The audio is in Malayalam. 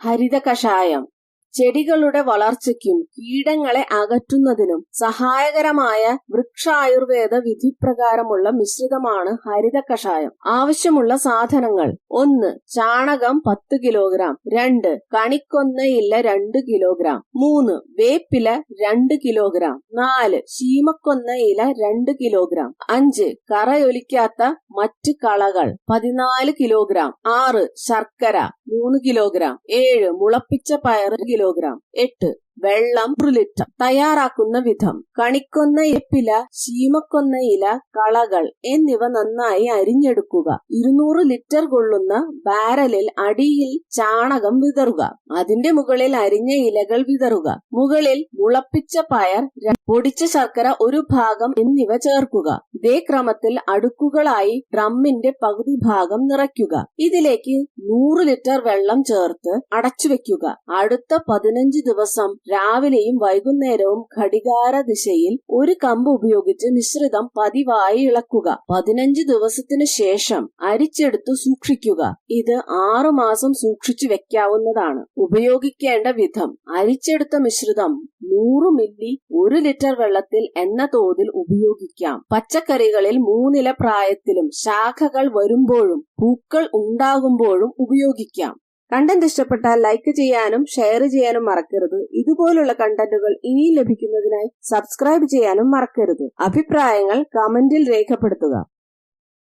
ഹരിത കഷായം ചെടികളുടെ വളർച്ചയ്ക്കും കീടങ്ങളെ അകറ്റുന്നതിനും സഹായകരമായ വൃക്ഷായുർവേദ വിധിപ്രകാരമുള്ള മിശ്രിതമാണ് ഹരിത കഷായം ആവശ്യമുള്ള സാധനങ്ങൾ ഒന്ന് ചാണകം പത്ത് കിലോഗ്രാം. രണ്ട് കണിക്കൊന്ന ഇല രണ്ട് കിലോഗ്രാം. മൂന്ന് വേപ്പില രണ്ട് കിലോഗ്രാം. നാല് ശീമക്കൊന്നയില രണ്ട് കിലോഗ്രാം. അഞ്ച് കറയൊലിക്കാത്ത മറ്റ് കളകൾ പതിനാല് കിലോഗ്രാം. ആറ് ശർക്കര മൂന്ന് കിലോഗ്രാം ഏഴ് മുളപ്പിച്ച പയർ കിലോഗ്രാം എട്ട് വെള്ളം ലിറ്റർ തയ്യാറാക്കുന്ന വിധം. കണിക്കൊന്ന എപ്പില ശീമക്കൊന്ന ഇല കളകൾ എന്നിവ നന്നായി അരിഞ്ഞെടുക്കുക. ഇരുന്നൂറ് ലിറ്റർ കൊള്ളുന്ന ബാരലിൽ അടിയിൽ ചാണകം വിതറുക. അതിന്റെ മുകളിൽ അരിഞ്ഞ ഇലകൾ വിതറുക. മുകളിൽ മുളപ്പിച്ച പയർ പൊടിച്ച ശർക്കര ഒരു ഭാഗം എന്നിവ ചേർക്കുക. ഇതേ ക്രമത്തിൽ അടുക്കുകളായി ഡ്രമ്മിന്റെ പകുതി ഭാഗം നിറയ്ക്കുക. ഇതിലേക്ക് നൂറ് ലിറ്റർ വെള്ളം ചേർത്ത് അടച്ചു വെക്കുക അടുത്ത പതിനഞ്ച് ദിവസം രാവിലെയും വൈകുന്നേരവും ഘടികാര ദിശയിൽ ഒരു കമ്പ് ഉപയോഗിച്ച് മിശ്രിതം പതിവായി ഇളക്കുക. പതിനഞ്ച് ദിവസത്തിനു ശേഷം അരിച്ചെടുത്തു സൂക്ഷിക്കുക. ഇത് ആറു മാസം സൂക്ഷിച്ചു വെക്കാവുന്നതാണ്. ഉപയോഗിക്കേണ്ട വിധം. അരിച്ചെടുത്ത മിശ്രിതം നൂറ് മില്ലി ഒരു ലിറ്റർ വെള്ളത്തിൽ എന്ന തോതിൽ ഉപയോഗിക്കാം. പച്ചക്കറികളിൽ മൂന്നില പ്രായത്തിലും ശാഖകൾ വരുമ്പോഴും പൂക്കൾ ഉണ്ടാകുമ്പോഴും ഉപയോഗിക്കാം. കണ്ടന്റ് ഇഷ്ടപ്പെട്ടാൽ ലൈക്ക് ചെയ്യാനും ഷെയർ ചെയ്യാനും മറക്കരുത്. ഇതുപോലുള്ള കണ്ടന്റുകൾ ഇനിയും ലഭിക്കുന്നതിനായി സബ്സ്ക്രൈബ് ചെയ്യാനും മറക്കരുത്. അഭിപ്രായങ്ങൾ കമന്റിൽ രേഖപ്പെടുത്തുക.